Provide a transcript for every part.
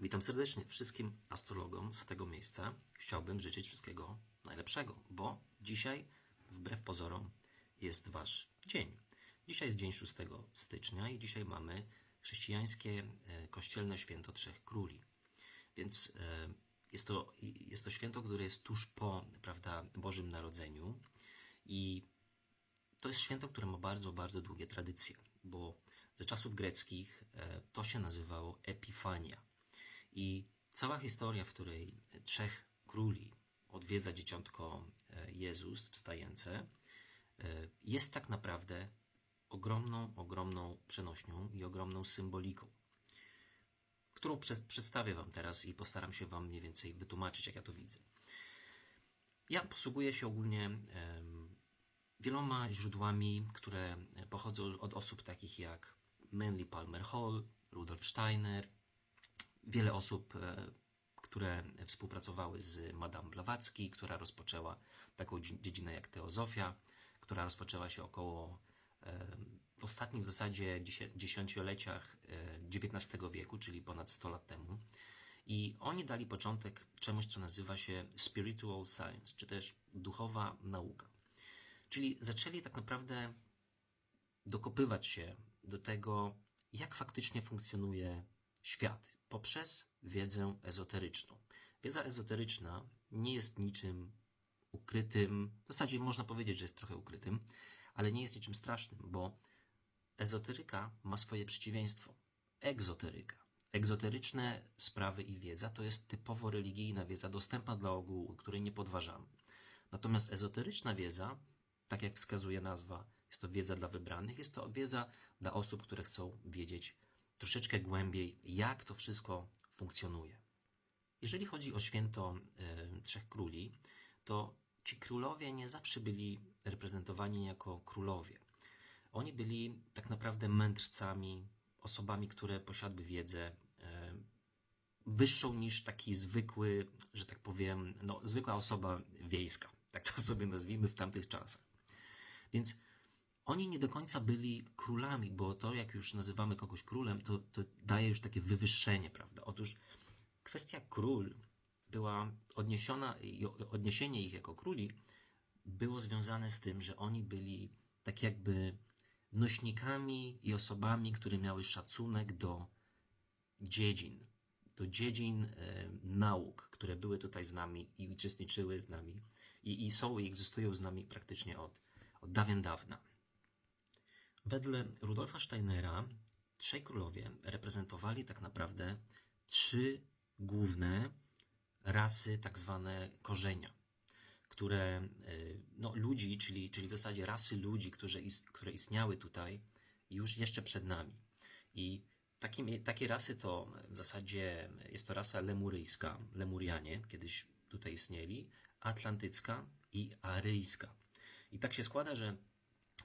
Witam serdecznie wszystkim astrologom z tego miejsca. Chciałbym życzyć wszystkiego najlepszego, bo dzisiaj, wbrew pozorom, jest Wasz dzień. Dzisiaj jest dzień 6 stycznia i dzisiaj mamy chrześcijańskie e, kościelne święto Trzech Króli. Więc e, jest to, jest to święto, które jest tuż po prawda, Bożym Narodzeniu i to jest święto, które ma bardzo, bardzo długie tradycje, bo ze czasów greckich e, to się nazywało Epifania. I cała historia, w której trzech króli odwiedza dzieciątko e, Jezus wstające, e, jest tak naprawdę ogromną, ogromną przenośnią i ogromną symboliką, którą przedstawię Wam teraz i postaram się Wam mniej więcej wytłumaczyć, jak ja to widzę. Ja posługuję się ogólnie wieloma źródłami, które pochodzą od osób takich jak Manly Palmer Hall, Rudolf Steiner, wiele osób, e, które współpracowały z Madame Blavatsky, która rozpoczęła taką dzie- dziedzinę jak teozofia, która rozpoczęła się około e, w ostatnich w zasadzie dziesię- dziesięcioleciach e, XIX wieku, czyli ponad 100 lat temu. I oni dali początek czemuś, co nazywa się spiritual science, czy też duchowa nauka. Czyli zaczęli tak naprawdę dokopywać się do tego, jak faktycznie funkcjonuje świat poprzez wiedzę ezoteryczną. Wiedza ezoteryczna nie jest niczym ukrytym, w zasadzie można powiedzieć, że jest trochę ukrytym, ale nie jest niczym strasznym, bo ezoteryka ma swoje przeciwieństwo. Egzoteryka. Egzoteryczne sprawy i wiedza to jest typowo religijna wiedza dostępna dla ogółu, której nie podważamy. Natomiast ezoteryczna wiedza, tak jak wskazuje nazwa, jest to wiedza dla wybranych, jest to wiedza dla osób, które chcą wiedzieć troszeczkę głębiej, jak to wszystko funkcjonuje. Jeżeli chodzi o święto e, Trzech Króli, to ci królowie nie zawsze byli reprezentowani jako królowie. Oni byli tak naprawdę mędrcami, osobami, które posiadły wiedzę e, wyższą niż taki zwykły, że tak powiem, no, zwykła osoba wiejska. Tak to sobie nazwijmy w tamtych czasach. Więc oni nie do końca byli królami, bo to, jak już nazywamy kogoś królem, to, to daje już takie wywyższenie, prawda? Otóż kwestia król była odniesiona, odniesienie ich jako króli było związane z tym, że oni byli tak jakby nośnikami i osobami, które miały szacunek do dziedzin, do dziedzin e, nauk, które były tutaj z nami i uczestniczyły z nami i, i są i egzystują z nami praktycznie od, od dawien dawna. Wedle Rudolfa Steinera trzej królowie reprezentowali tak naprawdę trzy główne rasy, tak zwane korzenia, które y, no, ludzi, czyli, czyli w zasadzie rasy ludzi, ist, które istniały tutaj już jeszcze przed nami. I takim, takie rasy to w zasadzie jest to rasa lemuryjska, lemurianie kiedyś tutaj istnieli, atlantycka i aryjska. I tak się składa, że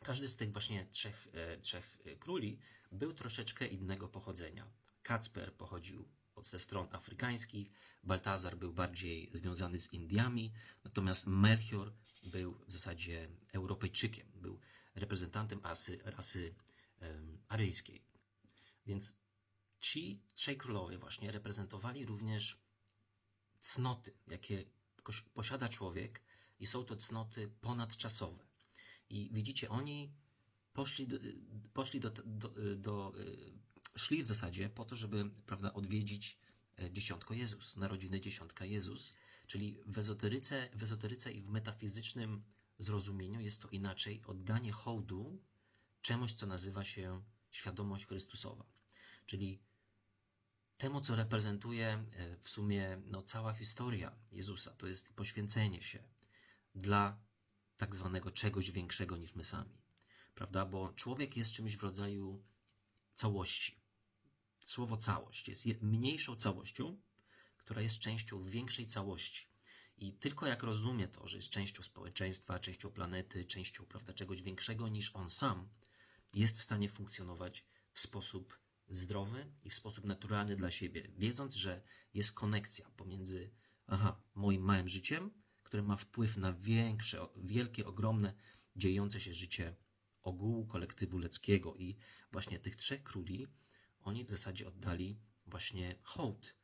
każdy z tych właśnie trzech, e, trzech e, króli był troszeczkę innego pochodzenia. Kacper pochodził od ze stron afrykańskich, Baltazar był bardziej związany z Indiami, natomiast Melchior był w zasadzie Europejczykiem, był reprezentantem asy, rasy em, aryjskiej. Więc ci trzej królowie właśnie reprezentowali również cnoty, jakie posiada człowiek i są to cnoty ponadczasowe. I widzicie, oni poszli do, poszli do, do, do, y, szli w zasadzie po to, żeby prawda, odwiedzić e, dziesiątko Jezus, narodziny dziesiątka Jezus, czyli w ezoteryce, w ezoteryce i w metafizycznym zrozumieniu jest to inaczej oddanie hołdu czemuś, co nazywa się świadomość Chrystusowa. Czyli temu, co reprezentuje e, w sumie no, cała historia Jezusa, to jest poświęcenie się dla tak zwanego czegoś większego niż my sami. Prawda? Bo człowiek jest czymś w rodzaju całości. Słowo całość jest je- mniejszą całością, która jest częścią większej całości. I tylko jak rozumie to, że jest częścią społeczeństwa, częścią planety, częścią prawda, czegoś większego niż on sam, jest w stanie funkcjonować w sposób zdrowy i w sposób naturalny dla siebie, wiedząc, że jest konekcja pomiędzy aha, moim małym życiem, które ma wpływ na większe, wielkie, ogromne, dziejące się życie ogółu kolektywu ludzkiego. I właśnie tych trzech króli, oni w zasadzie oddali właśnie hołd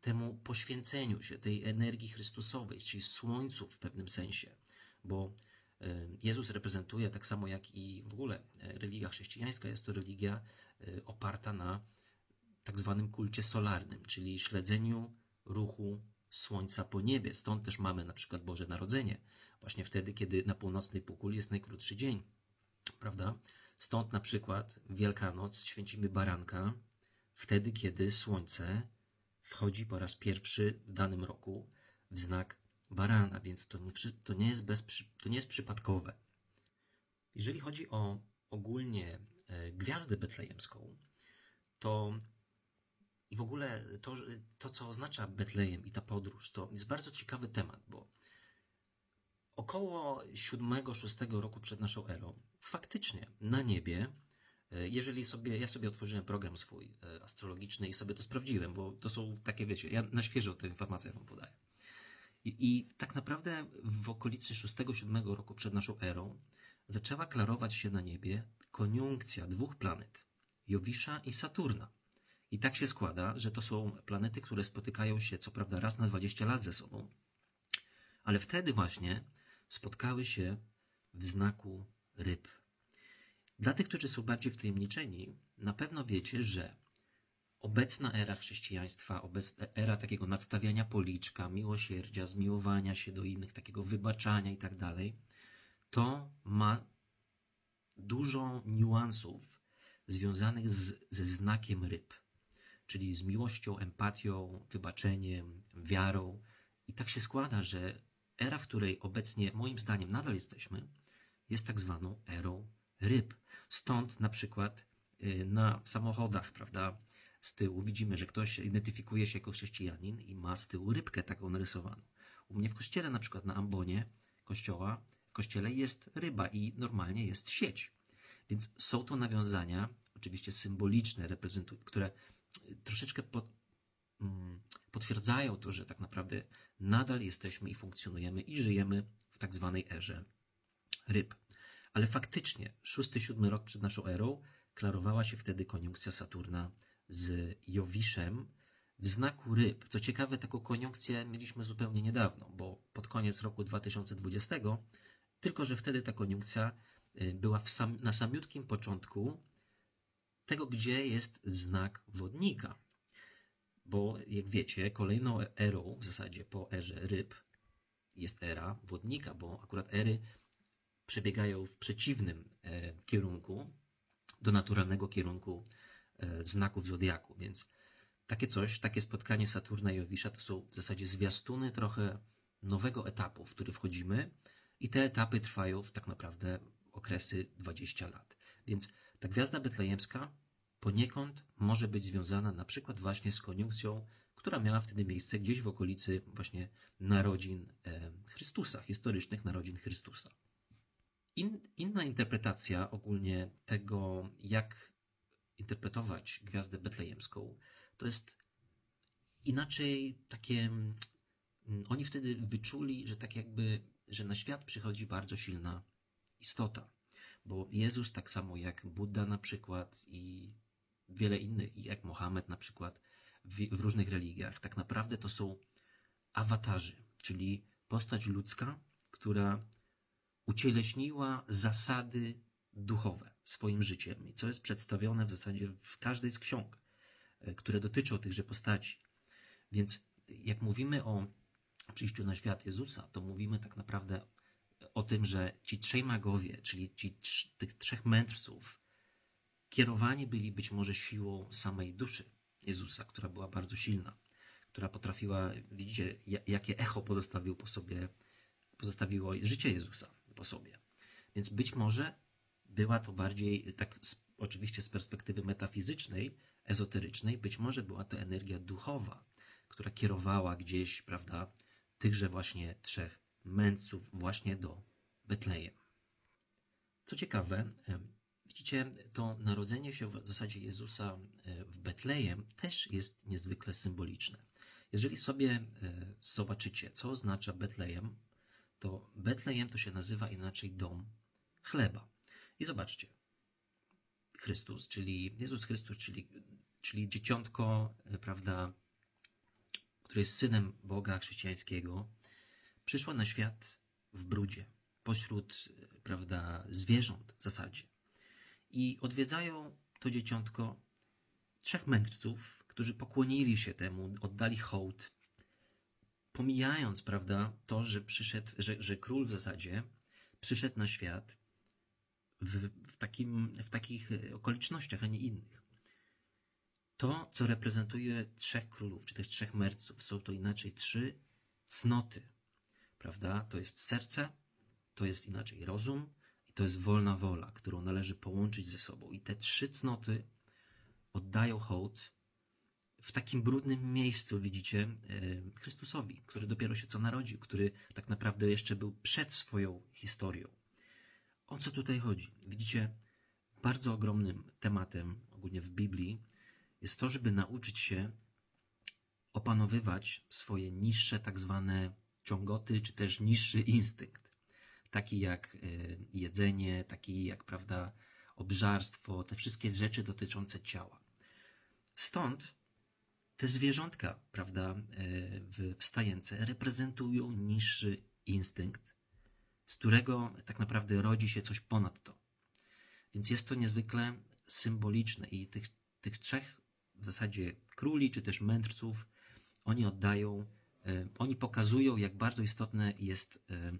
temu poświęceniu się, tej energii Chrystusowej, czyli słońcu w pewnym sensie, bo e, Jezus reprezentuje, tak samo jak i w ogóle e, religia chrześcijańska, jest to religia e, oparta na tak zwanym kulcie solarnym, czyli śledzeniu ruchu Słońca po niebie. Stąd też mamy na przykład Boże Narodzenie, właśnie wtedy, kiedy na północnej półkuli jest najkrótszy dzień, prawda? Stąd na przykład Wielkanoc święcimy baranka, wtedy, kiedy Słońce wchodzi po raz pierwszy w danym roku w znak barana, więc to nie, to nie, jest, bez, to nie jest przypadkowe. Jeżeli chodzi o ogólnie e, gwiazdę betlejemską, to i w ogóle to, to, co oznacza Betlejem i ta podróż, to jest bardzo ciekawy temat, bo około 7-6 roku przed naszą erą, faktycznie na niebie, e, jeżeli sobie, ja sobie otworzyłem program swój e, astrologiczny i sobie to sprawdziłem, bo to są takie, wiecie, ja na świeżo te informacje wam podaję. I, I tak naprawdę w okolicy 6-7 roku przed naszą erą zaczęła klarować się na niebie koniunkcja dwóch planet, Jowisza i Saturna. I tak się składa, że to są planety, które spotykają się co prawda raz na 20 lat ze sobą, ale wtedy właśnie spotkały się w znaku ryb. Dla tych, którzy są bardziej wtajemniczeni, na pewno wiecie, że obecna era chrześcijaństwa, obecna era takiego nadstawiania policzka, miłosierdzia, zmiłowania się do innych, takiego wybaczania i tak dalej, to ma dużo niuansów związanych z, ze znakiem ryb, czyli z miłością, empatią, wybaczeniem, wiarą. I tak się składa, że era, w której obecnie, moim zdaniem, nadal jesteśmy, jest tak zwaną erą ryb. Stąd na przykład y, na samochodach, prawda, z tyłu widzimy, że ktoś identyfikuje się jako chrześcijanin i ma z tyłu rybkę taką narysowaną. U mnie w kościele, na przykład na ambonie kościoła, w kościele jest ryba i normalnie jest sieć. Więc są to nawiązania, oczywiście symboliczne, które troszeczkę pod, mm, potwierdzają to, że tak naprawdę nadal jesteśmy i funkcjonujemy i żyjemy w tak zwanej erze ryb. Ale faktycznie, 6-7 rok przed naszą erą, klarowała się wtedy koniunkcja Saturna z Jowiszem w znaku ryb. Co ciekawe, taką koniunkcję mieliśmy zupełnie niedawno, bo pod koniec roku 2020, tylko że wtedy ta koniunkcja y, była sam, na samiutkim początku tego, gdzie jest znak wodnika. Bo jak wiecie, kolejną erą w zasadzie po erze ryb jest era wodnika, bo akurat ery przebiegają w przeciwnym e, kierunku do naturalnego kierunku e, znaków zodiaku. Więc takie coś, takie spotkanie Saturna i Jowisza to są w zasadzie zwiastuny trochę nowego etapu, w który wchodzimy i te etapy trwają w tak naprawdę okresy 20 lat. Więc ta gwiazda betlejemska poniekąd może być związana na przykład właśnie z koniunkcją, która miała wtedy miejsce gdzieś w okolicy właśnie narodzin e, Chrystusa, historycznych narodzin Chrystusa. In, inna interpretacja ogólnie tego, jak interpretować gwiazdę betlejemską, to jest inaczej takie. mm, Oni wtedy wyczuli, że tak jakby, że na świat przychodzi bardzo silna istota. Bo Jezus, tak samo jak Buddha na przykład i wiele innych, jak Mohamed na przykład w, w różnych religiach, tak naprawdę to są awatarzy, czyli postać ludzka, która ucieleśniła zasady duchowe swoim życiem, i co jest przedstawione w zasadzie w każdej z ksiąg, e, które dotyczą tychże postaci. Więc jak mówimy o przyjściu na świat Jezusa, to mówimy tak naprawdę o tym, że ci trzej magowie, czyli ci trz- tych trzech mędrców, kierowani byli być może siłą samej duszy Jezusa, która była bardzo silna, która potrafiła, widzicie, ja- jakie echo pozostawił po sobie, pozostawiło życie Jezusa po sobie. Więc być może była to bardziej, tak oczywiście z perspektywy metafizycznej, ezoterycznej, być może była to energia duchowa, która kierowała gdzieś, prawda, tychże właśnie trzech mędrców właśnie do Betlejem. Co ciekawe, em, widzicie, to narodzenie się w zasadzie Jezusa e, w Betlejem też jest niezwykle symboliczne. Jeżeli sobie e, zobaczycie, co oznacza Betlejem, to Betlejem to się nazywa inaczej dom chleba. I zobaczcie, Chrystus, czyli Jezus Chrystus, czyli, czyli dzieciątko, e, prawda, który jest synem Boga chrześcijańskiego, przyszła na świat w brudzie, pośród, e, prawda, zwierząt w zasadzie. I odwiedzają to dzieciątko trzech mędrców, którzy pokłonili się temu, oddali hołd, pomijając, prawda, to, że przyszedł, że, że król w zasadzie przyszedł na świat w, w, takim, w takich e, okolicznościach, a nie innych. To, co reprezentuje trzech królów, czy też trzech merców, są to inaczej trzy cnoty, prawda? To jest serce, to jest inaczej rozum i to jest wolna wola, którą należy połączyć ze sobą. I te trzy cnoty oddają hołd w takim brudnym miejscu, widzicie, e, Chrystusowi, który dopiero się co narodził, który tak naprawdę jeszcze był przed swoją historią. O co tutaj chodzi? Widzicie, bardzo ogromnym tematem ogólnie w Biblii jest to, żeby nauczyć się opanowywać swoje niższe tak zwane ciągoty, czy też niższy instynkt, taki jak e, jedzenie, taki jak, prawda, obżarstwo, te wszystkie rzeczy dotyczące ciała. Stąd te zwierzątka, prawda, e, w reprezentują niższy instynkt, z którego tak naprawdę rodzi się coś ponad to. Więc jest to niezwykle symboliczne i tych, tych trzech w zasadzie króli, czy też mędrców, oni oddają, oni pokazują, jak bardzo istotne jest e,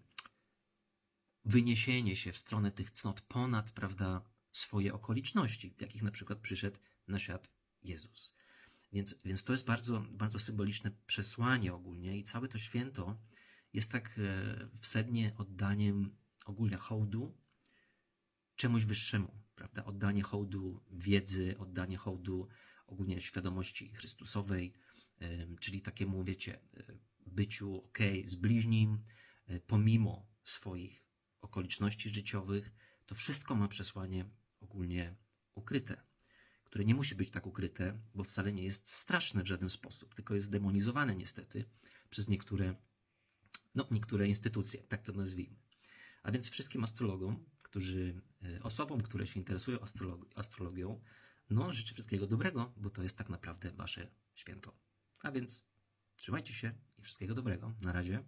wyniesienie się w stronę tych cnot ponad, prawda, swoje okoliczności, jakich na przykład przyszedł na świat Jezus. Więc, więc to jest bardzo, bardzo symboliczne przesłanie ogólnie i całe to święto jest tak e, w sednie oddaniem ogólnie hołdu czemuś wyższemu, prawda? Oddanie hołdu wiedzy, oddanie hołdu ogólnie świadomości Chrystusowej, czyli takiemu, wiecie, byciu ok z bliźnim, pomimo swoich okoliczności życiowych, to wszystko ma przesłanie ogólnie ukryte, które nie musi być tak ukryte, bo wcale nie jest straszne w żaden sposób, tylko jest demonizowane niestety przez niektóre, no, niektóre instytucje, tak to nazwijmy. A więc wszystkim astrologom, którzy, e, osobom, które się interesują astrolog- astrologią, no życzę wszystkiego dobrego, bo to jest tak naprawdę wasze święto. A więc trzymajcie się i wszystkiego dobrego. Na razie.